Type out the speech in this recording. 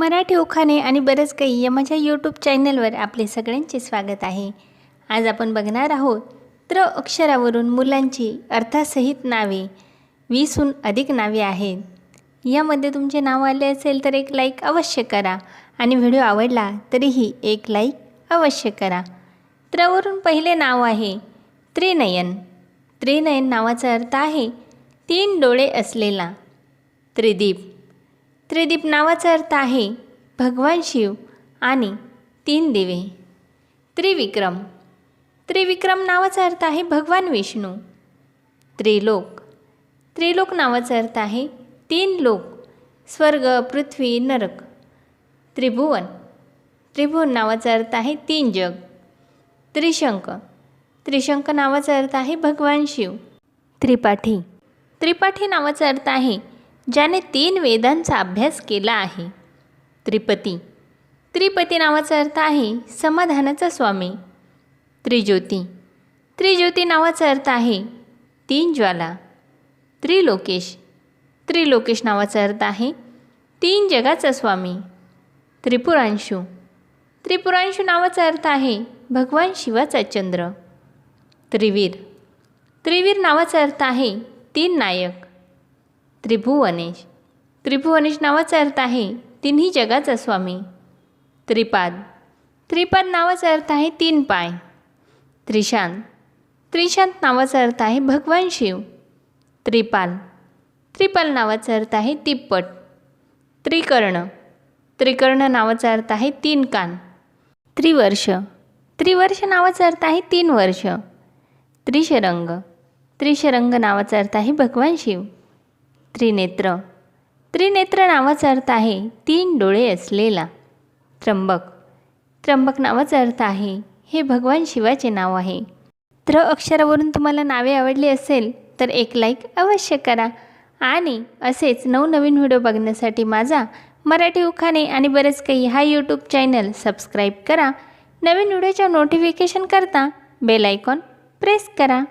मराठी उखाणे आणि बरंच काही या माझ्या यूट्यूब चॅनलवर आपले सगळ्यांचे स्वागत आहे. आज आपण बघणार आहोत त्र अक्षरावरून मुलांची अर्थासहित नावे. वीसहून अधिक नावे आहेत. यामध्ये तुमचे नाव आले असेल तर एक लाईक अवश्य करा आणि व्हिडिओ आवडला तरीही एक लाईक अवश्य करा. त्रवरून पहिले नाव आहे त्रिनयन. त्रिनयन नावाचा अर्थ आहे तीन डोळे असलेला. त्रिदीप. त्रिदीप नावाचा अर्थ आहे भगवान शिव आणि तीन दिवे. त्रिविक्रम. त्रिविक्रम नावाचा अर्थ आहे भगवान विष्णू. त्रिलोक. त्रिलोक नावाचा अर्थ आहे तीन लोक स्वर्ग पृथ्वी नरक. त्रिभुवन. त्रिभुवन नावाचा अर्थ आहे तीन जग. त्रिशंक. त्रिशंक नावाचा अर्थ आहे भगवान शिव. त्रिपाठी. त्रिपाठी नावाचा अर्थ आहे ज्याने तीन वेदांचा अभ्यास केला आहे. त्रिपती. त्रिपती नावाचा अर्थ आहे समाधानाचा स्वामी. त्रिज्योती. त्रिज्योती नावाचा अर्थ आहे तीन ज्वाला. त्रिलोकेश. त्रिलोकेश नावाचा अर्थ आहे तीन जगाचा स्वामी. त्रिपुरांशू. त्रिपुरांशू नावाचा अर्थ आहे भगवान शिवाचा चंद्र. त्रिवीर. त्रिवीर नावाचा अर्थ आहे तीन नायक. त्रिभुवनेश. त्रिभुवनेश नावाचा अर्थ आहे तिन्ही जगाचा स्वामी. त्रिपाद. त्रिपाद नावाचा अर्थ आहे तीन पाय. त्रिशांत त्रिशांत नावाचा अर्थ आहे भगवान शिव. त्रिपाल. त्रिपाल नावाचा अर्थ आहे तिप्पट. त्रिकर्ण. त्रिकर्ण नावाचा अर्थ आहे तीन कान. त्रिवर्ष. त्रिवर्ष नावाचा अर्थ आहे तीन वर्ष. त्रिशरंग. त्रिशरंग नावाचा अर्थ आहे भगवान शिव. त्रिनेत्र. त्रिनेत्र नावाचा अर्थ आहे तीन डोळे असलेला. त्र्यंबक. त्र्यंबक नावाचा अर्थ आहे हे भगवान शिवाचे नाव आहे. त्र अक्षरावरून तुम्हाला नावे आवडली असेल तर एक लाईक अवश्य करा. आणि असेच नवनवीन व्हिडिओ बघण्यासाठी माझा मराठी उखाणे आणि बरेच काही हा यूट्यूब चॅनल सबस्क्राईब करा. नवीन व्हिडिओच्या नोटिफिकेशन करता बेल आयकॉन प्रेस करा.